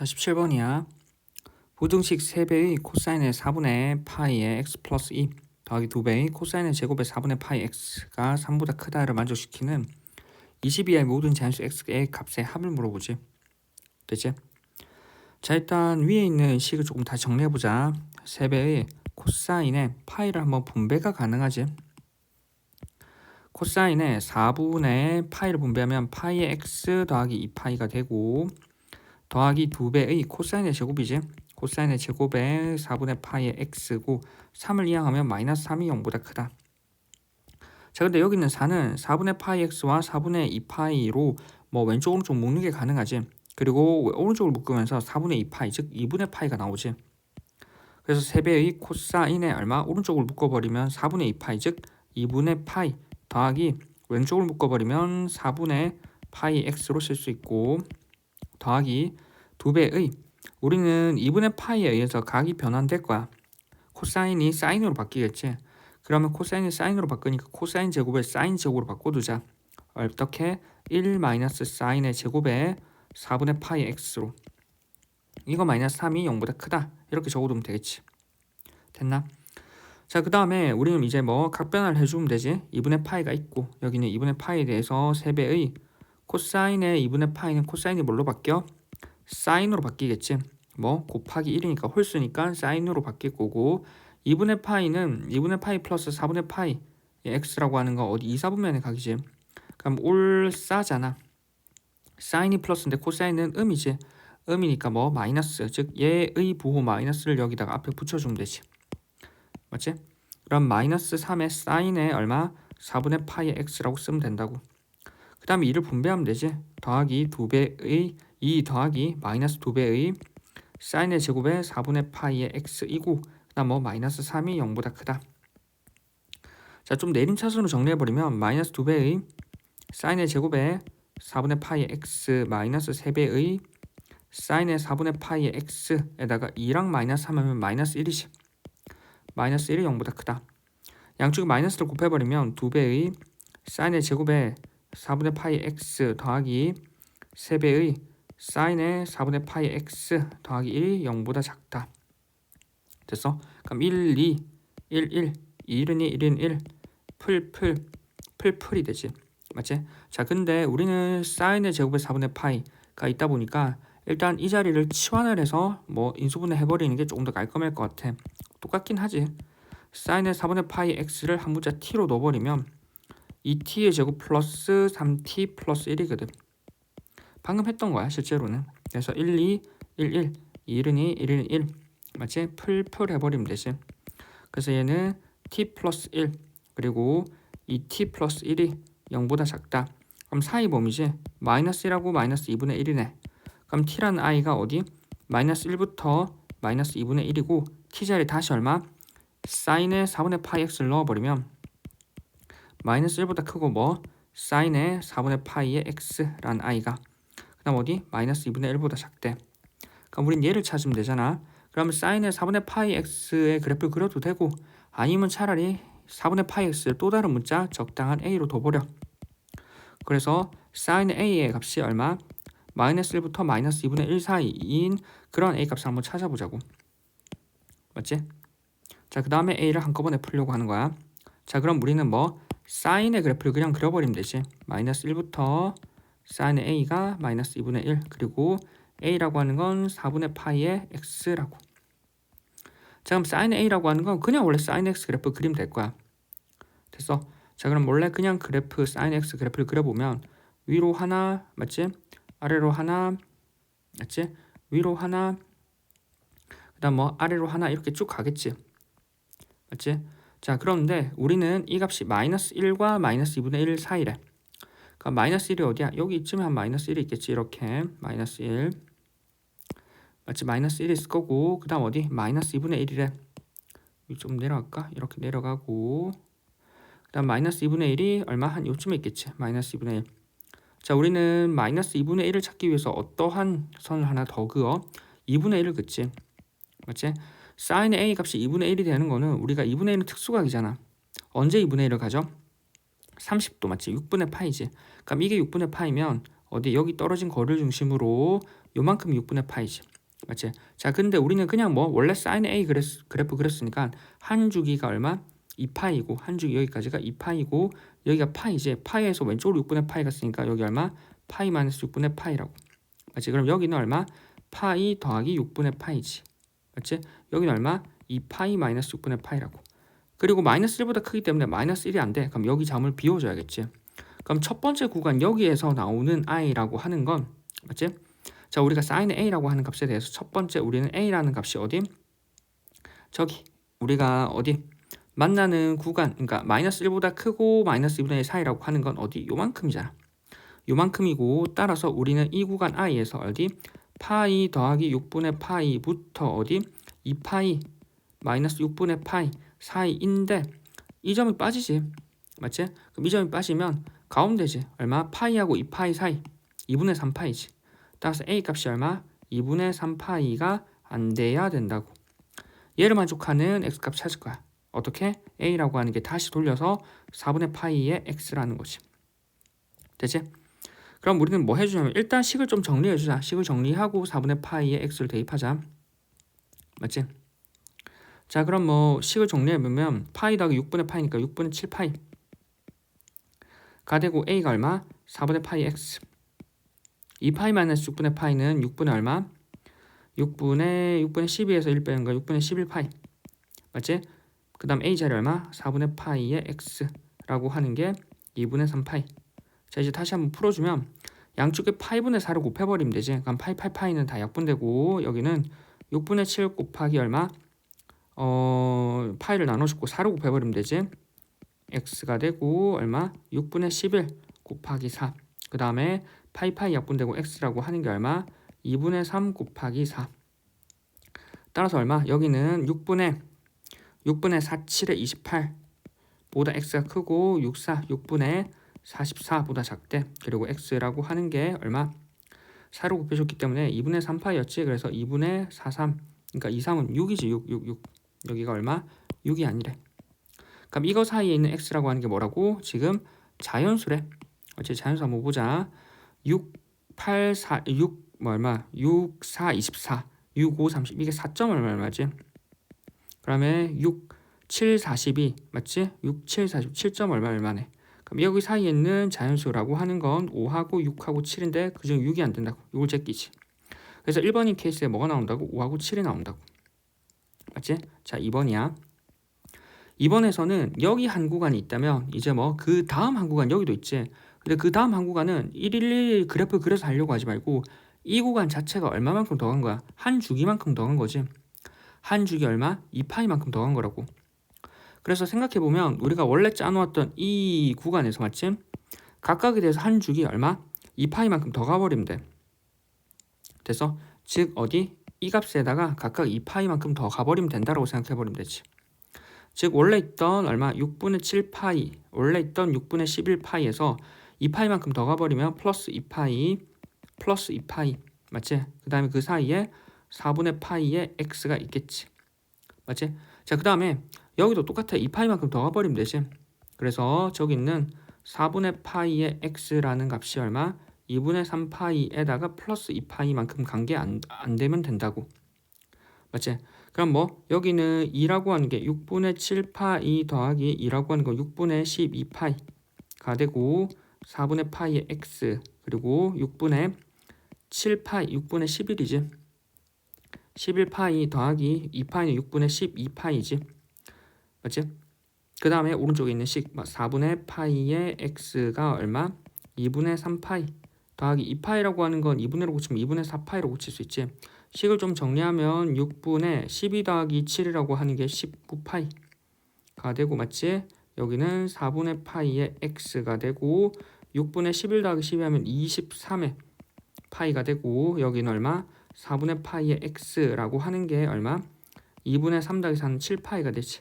자, 17번이야. 부등식 3배의 코사인의 4분의 파이의 x 플러스 2 더하기 2배의 코사인의 제곱의 4분의 파이 x가 3보다 크다를 만족시키는 22의 모든 자연수 x의 값의 합을 물어보지. 되지? 자, 일단 위에 있는 식을 조금 다시 정리해보자. 3배의 코사인의 파이를 한번 분배가 가능하지. 코사인의 4분의 파이를 분배하면 파이의 x 더하기 2파이가 되고 더하기 2배의 코사인의 제곱이지. 코사인의 제곱에 4분의 파이의 x고 3을 이항하면 마이너스 3이 0보다 크다. 자 근데 여기 있는 4는 4분의 파이 x와 4분의 2 파이로 뭐 왼쪽 오른쪽 묶는 게 가능하지. 그리고 오른쪽을 묶으면서 4분의 2 파이 즉 2분의 파이가 나오지. 그래서 3배의 코사인에 얼마 오른쪽을 묶어버리면 4분의 2 파이 즉 2분의 파이 더하기 왼쪽을 묶어버리면 4분의 파이 x로 쓸 수 있고 더하기 2배의 우리는 2분의 파이에 의해서 각이 변환될 거야. 코사인이 사인으로 바뀌겠지. 그러면 코사인이 사인으로 바꾸니까 코사인 제곱을 사인 제곱으로 바꿔두자. 어떻게 1 마이너스 사인의 제곱에 4분의 파이 x로 이거 마이너스 3이 0보다 크다. 이렇게 적어두면 되겠지. 됐나? 자, 그 다음에 우리는 이제 뭐 각변화를 해주면 되지. 2분의 파이가 있고 여기는 2분의 파이에 대해서 3배의 코사인의 2분의 파이는 코사인이 뭘로 바뀌어? 사인으로 바뀌겠지. 뭐 곱하기 1이니까 홀수니까 사인으로 바뀔 거고 2분의 파이는 2분의 파이 플러스 4분의 파이 x라고 하는 거 어디 2, 4분면에 각이지. 그럼 올싸잖아. 사인이 플러스인데 코사인은 음이지. 음이니까 뭐 마이너스 즉 얘의 부호 마이너스를 여기다가 앞에 붙여주면 되지. 맞지? 그럼 마이너스 3의 사인에 얼마? 4분의 파이 x라고 쓰면 된다고. 그 다음에 2를 분배하면 되지. 더하기 2배의 2 더하기 마이너스 2배의 사인의 제곱에 4분의 파이의 x이고 그 다음 뭐 마이너스 3이 0보다 크다. 자 좀 내림차순으로 정리해버리면 마이너스 2배의 사인의 제곱에 4분의 파이 x 마이너스 3배의 사인의 4분의 파이 x에다가 2랑 마이너스 하면 마이너스 1이지. 마이너스 1이 0보다 크다. 양쪽에 마이너스를 곱해버리면 2배의 사인의 제곱에 4분의 파이 x 더하기 3배의 사인의 4분의 파이 x 더하기 1이 0보다 작다. 됐어? 그럼 1, 2, 1, 1, 1은 2, 1은 1, 풀, 풀, 풀, 풀이 되지. 맞지? 자, 근데 우리는 사인의 제곱에 4분의 파이가 있다 보니까 일단 이 자리를 치환을 해서 뭐 인수분해 해버리는 게 조금 더 깔끔할 것 같아. 똑같긴 하지. 사인의 4분의 파이 x를 한 문자 t로 넣어버리면 2t의 제곱 플러스 3t 플러스 1이거든. 방금 했던 거야 실제로는. 그래서 1, 2, 1, 1, 1은 2, 1은 1 맞지? 풀풀 해버리면 되지. 그래서 얘는 t 플러스 1 그리고 2t 플러스 1이 0보다 작다. 그럼 사이 범위지? 마이너스 1하고 마이너스 2분의 1이네. 그럼 t라는 i가 어디? 마이너스 1부터 마이너스 2분의 1이고 t 자리 다시 얼마? 사인의 4분의 파이 x를 넣어버리면 마이너스 1보다 크고 뭐? 사인의 4분의 파이의 x라는 i가 그 다음 어디? 마이너스 2분의 1보다 작대. 그럼 우린 얘를 찾으면 되잖아. 그러면 사인의 4분의 파이 x의 그래프를 그려도 되고 아니면 차라리 4분의 파이 x를 또 다른 문자 적당한 a로 둬버려. 그래서 사인 a의 값이 얼마? 마이너스 1부터 마이너스 2분의 1 사이인 그런 a 값을 한번 찾아보자고. 맞지? 자, 그 다음에 a를 한꺼번에 풀려고 하는 거야. 자, 그럼 우리는 뭐 사인의 그래프를 그냥 그려버리면 되지. 마이너스 1부터 사인의 a가 마이너스 2분의 1 그리고 a라고 하는 건 4분의 파이의 x라고. 자, 그럼 사인 a라고 하는 건 그냥 원래 사인 x 그래프 그리면 될 거야. 됐어? 자, 그럼 원래 그냥 그래프 사인 x 그래프를 그려보면 위로 하나 맞지? 아래로 하나 맞지? 위로 하나 그다음 뭐 아래로 하나 이렇게 쭉 가겠지. 맞지? 자, 그런데 우리는 이 값이 마이너스 1과 마이너스 2분의 1 사이래. 그럼 마이너스 1이 어디야? 여기 이쯤에 한 마이너스 1이 있겠지. 이렇게 마이너스 1 맞지? 마이너스 1이 있을 거고 그 다음 어디? 마이너스 2분의 1이래. 좀 내려갈까? 이렇게 내려가고 그 다음 마이너스 2분의 1이 얼마? 한 요쯤에 있겠지. 마이너스 2분의 1 자, 우리는 마이너스 2분의 1을 찾기 위해서 어떠한 선을 하나 더 그어? 2분의 1을 긋지. 맞지? 사인 A 값이 2분의 1이 되는 거는 우리가 2분의 1은 특수각이잖아. 언제 2분의 1을 가져? 30도 맞지? 6분의 파이지. 그럼 이게 6분의 파이면 어디 여기 떨어진 거리를 중심으로 요만큼 6분의 파이지. 맞지? 자, 근데 우리는 그냥 뭐 원래 사인 A 그랬, 그래프 그렸으니까 한 주기가 얼마? 2파이고 한 주기 여기까지가 2파이고 여기가 파이지. 파이에서 왼쪽으로 6분의 파이가 쓰니까 여기 얼마? 파이 마이너스 6분의 파이라고. 맞지? 그럼 여기는 얼마? 파이 더하기 6분의 파이지. 맞지? 여기는 얼마? 2파이 마이너스 6분의 파이라고. 그리고 마이너스 1보다 크기 때문에 마이너스 1이 안 돼. 그럼 여기 점을 비워줘야겠지. 그럼 첫 번째 구간 여기에서 나오는 i라고 하는 건 맞지? 자 우리가 sin a라고 하는 값에 대해서 첫 번째 우리는 a라는 값이 어디? 저기 우리가 어디 만나는 구간 그러니까 마이너스 1보다 크고 마이너스 2분의 1 사이라고 하는 건 어디? 요만큼이잖아. 요만큼이고 따라서 우리는 이 구간 i에서 어디? 파이 더하기 6분의 파이부터 어디? 2파이 마이너스 6분의 파이 사이인데 이 점이 빠지지. 맞지? 그럼 이 점이 빠지면 가운데지. 얼마? 파이하고 2파이 사이 2분의 3파이지. 따라서 a 값이 얼마? 2분의 3파이가 안 돼야 된다고. 얘를 만족하는 x 값 찾을 거야. 어떻게? a라고 하는 게 다시 돌려서 4분의 파이의 x라는 거지. 되지? 그럼 우리는 뭐 해주냐면 일단 식을 좀 정리해주자. 식을 정리하고 4분의 파이의 x를 대입하자. 맞지? 자 그럼 뭐 식을 정리해보면 파이 더하기 6분의 파이니까 6분의 7 파이 가 되고 a가 얼마? 4분의 파이 x 2파이 마이너스 6분의 파이는 6분의 얼마? 6분의 6분의 12에서 1 빼는 거 6분의 11 파이 맞지? 그 다음 a 자리 얼마? 4분의 파이의 x라고 하는 게 2분의 3 파이 자 이제 다시 한번 풀어주면 양쪽에 파이분의 4를 곱해버리면 되지 그럼 파이 파이 파이는 다 약분되고 여기는 6분의 7 곱하기 얼마? 어 파이를 나눠주고 4로 곱해버리면 되지 x가 되고 얼마? 6분의 11 곱하기 4. 그 다음에 파이파이 약분되고 x라고 하는 게 얼마? 2분의 3 곱하기 4. 따라서 얼마? 여기는 6분의 6분의 4, 7의 28 보다 x가 크고 6, 4, 6분의 44보다 작대. 그리고 x라고 하는 게 얼마? 4로 곱해줬기 때문에 2분의 3파이였지. 그래서 2분의 4, 3. 그러니까 2, 3은 6이지. 6, 6, 6. 여기가 얼마? 6이 아니래. 그럼 이거 사이에 있는 x라고 하는 게 뭐라고? 지금 자연수래. 어째 자연수 한번 보자. 6, 8, 4, 6, 뭐 얼마? 6, 4, 24, 6, 5, 30. 이게 4점 얼마 얼마지? 그 다음에 6, 7, 42 맞지? 6, 7, 40, 7점 얼마 얼마네. 여기 사이에 있는 자연수라고 하는 건 5하고 6하고 7인데 그중 6이 안 된다고. 이걸 제끼지. 그래서 1번인 케이스에 뭐가 나온다고? 5하고 7이 나온다고. 맞지? 자, 2번이야. 2번에서는 여기 한 구간이 있다면 이제 뭐 그 다음 한 구간 여기도 있지. 근데 그 다음 한 구간은 111 그래프 그려서 하려고 하지 말고 이 구간 자체가 얼마만큼 더 간 거야? 한 주기만큼 더 간 거지. 한 주기 얼마? 2파이만큼 더 간 거라고. 그래서 생각해 보면 우리가 원래 짜놓았던 이 구간에서 맞지? 각각에 대해서 한 주기 얼마? 2파이만큼 더 가버리면 돼. 됐어? 즉 어디? 이 값에다가 각각 2파이만큼 더 가버리면 된다라고 생각해 버리면 되지. 즉 원래 있던 얼마 6분의 7파이 원래 있던 6분의 11파이에서 2파이만큼 더 가버리면 플러스 2파이 플러스 2파이 맞지? 그 다음에 그 사이에 4분의 파이의 x가 있겠지 맞지? 자 그 다음에 여기도 똑같아. 2파이만큼 더 가버리면 되지. 그래서 저기 있는 4분의 파이의 x라는 값이 얼마? 2분의 3파이에다가 플러스 2파이만큼 간 게 안 안 되면 된다고. 맞지? 그럼 뭐 여기는 2라고 하는 게 6분의 7파이 더하기 2라고 하는 거 6분의 12파이가 되고 4분의 파이의 x 그리고 6분의 7파이 6분의 11이지. 11파이 더하기 2파이는 6분의 12파이지 맞지? 그 다음에 오른쪽에 있는 식 4분의 파이의 x가 얼마? 2분의 3파이 더하기 2파이라고 하는 건 2분의로 고치면 2분의 4파이로 고칠 수 있지 식을 좀 정리하면 6분의 12 더하기 7이라고 하는 게 19파이가 되고 맞지? 여기는 4분의 파이의 x가 되고 6분의 11 더하기 12 하면 23의 파이가 되고 여기는 얼마? 4분의 파이의 x라고 하는 게 얼마? 2분의 3 더하기 4는 7파이가 되지.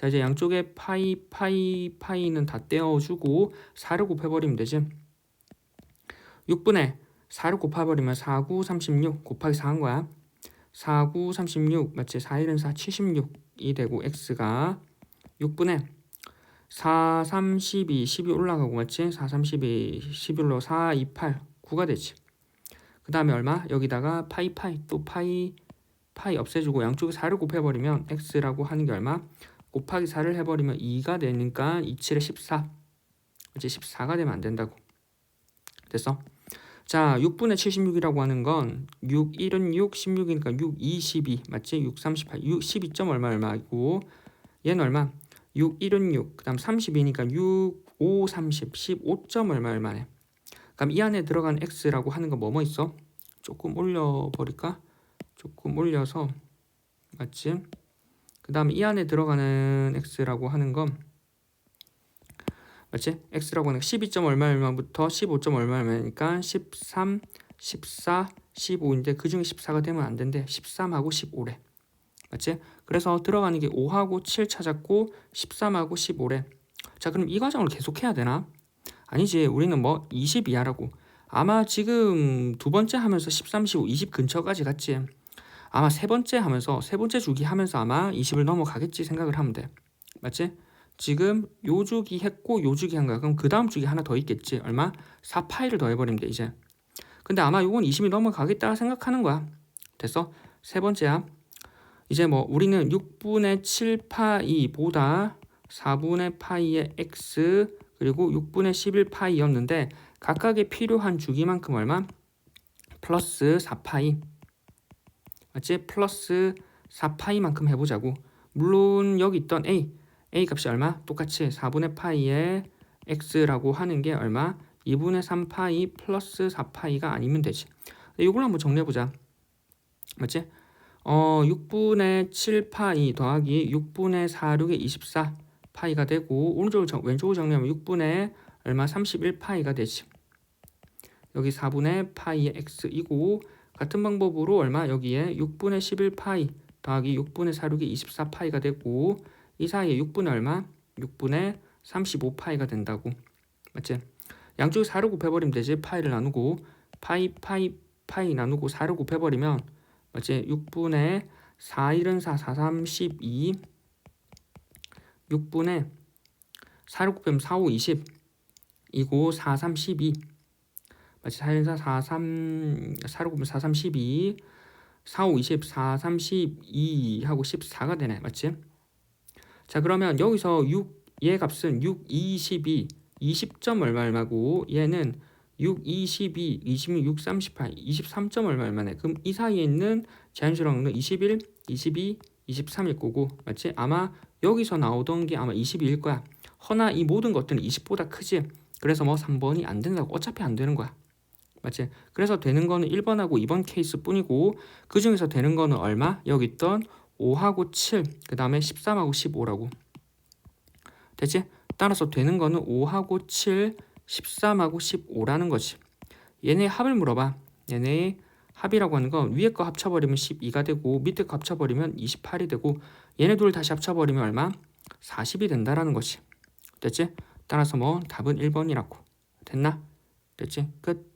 자 이제 양쪽에 파이 파이 파이는 다 떼어주고 4를 곱해버리면 되지. 6분의 4를 곱해버리면 4, 9, 36 곱하기 4한 거야. 4, 9, 36 맞지? 4, 1은 4, 76이 되고 x가 6분의 4, 3, 12, 12 올라가고 맞지? 4, 3, 12, 12 올라가고 4, 2, 8, 9가 되지. 그그 다음에 얼마? 여기다가 파이 파이 또 파이 파이 없애주고 양쪽에 4를 곱해버리면 x라고 하는 게 얼마? 곱하기 4를 해버리면 2가 되니까 2, 7에 14 이제 14가 되면 안 된다고 됐어? 자 6분의 76이라고 하는 건 6, 1은 6, 16이니까 6, 2, 12 맞지? 6, 38, 6, 12점 얼마 얼마이고 얘는 얼마? 6, 1은 6, 그 다음 32니까 6, 5, 30, 15점 얼마 얼마네 그럼 이 안에 들어간 x라고 하는 거 뭐뭐 있어? 조금 올려버릴까? 조금 올려서 맞지? 그 다음에 이 안에 들어가는 x라고 하는 건 맞지? x라고 하는 거 12점 얼마 얼마부터 15점 얼마 얼마니까 13, 14, 15인데 그 중에 14가 되면 안 된대 13하고 15래 맞지? 그래서 들어가는 게 5하고 7 찾았고 13하고 15래 자 그럼 이 과정을 계속 해야 되나? 아니지 우리는 뭐 20 이하라고 아마 지금 두 번째 하면서 13, 15, 20 근처까지 갔지 아마 세 번째 하면서 세 번째 주기 하면서 아마 20을 넘어가겠지 생각을 하면 돼 맞지? 지금 요 주기 했고 요 주기 한 거야 그럼 그 다음 주기 하나 더 있겠지 얼마? 4파이를 더 해버리면 돼 이제 근데 아마 요건 20이 넘어가겠다 생각하는 거야 됐어? 세 번째야 이제 뭐 우리는 6분의 7파이보다 4분의 파이의 x 그리고 6분의 11파이였는데 각각의 필요한 주기만큼 얼마? 플러스 4파이 맞지? 플러스 4파이만큼 해보자고 물론 여기 있던 a a 값이 얼마? 똑같이 4분의 파이의 x라고 하는 게 얼마? 2분의 3파이 플러스 4파이가 아니면 되지 이걸 한번 정리해보자 맞지? 어 6분의 7파이 더하기 6분의 4, 6의 24 파이가 되고 오른쪽을 정, 왼쪽으로 정리하면 6분의 얼마 31파이가 되지. 여기 4분의 파이의 x이고 같은 방법으로 얼마 여기에 6분의 11 파이 더하기 6분의 4, 6의 24 파이가 되고 이 사이에 6분의 얼마? 6분의 35 파이가 된다고. 맞지? 양쪽에 4를 곱해버리면 되지. 파이를 나누고 파이 파이 파이 나누고 4를 곱해버리면 맞지? 6분의 4, 1은 4, 4, 3, 12 6분의 4를 곱하면 4, 5, 20 이고 4, 3, 12 맞지? 4, 1, 4, 4, 3 4를 곱하면 4, 3, 12 4, 5, 20 4, 3, 12 하고 14가 되네 맞지? 자 그러면 여기서 6 얘 값은 6, 2, 12 20점 얼마 얼마고 얘는 6, 2, 12, 26, 6, 38, 23점 얼마 얼마네. 그럼 이 사이에 있는 자연수랑은 21, 22, 23일 거고 맞지? 아마 여기서 나오던 게 아마 22일 거야. 허나 이 모든 것들은 20보다 크지. 그래서 뭐 3번이 안 된다고 어차피 안 되는 거야. 맞지? 그래서 되는 거는 1번하고 2번 케이스 뿐이고 그 중에서 되는 거는 얼마? 여기 있던 5하고 7, 그 다음에 13하고 15라고. 됐지? 따라서 되는 거는 5하고 7, 13하고 15라는 거지. 얘네 합을 물어봐. 얘네 합이라고 하는 건 위에 거 합쳐버리면 12가 되고 밑에 거 합쳐버리면 28이 되고 얘네 둘 다시 합쳐버리면 얼마? 40이 된다라는 거지. 됐지? 따라서 뭐 답은 1번이라고. 됐나? 됐지? 끝.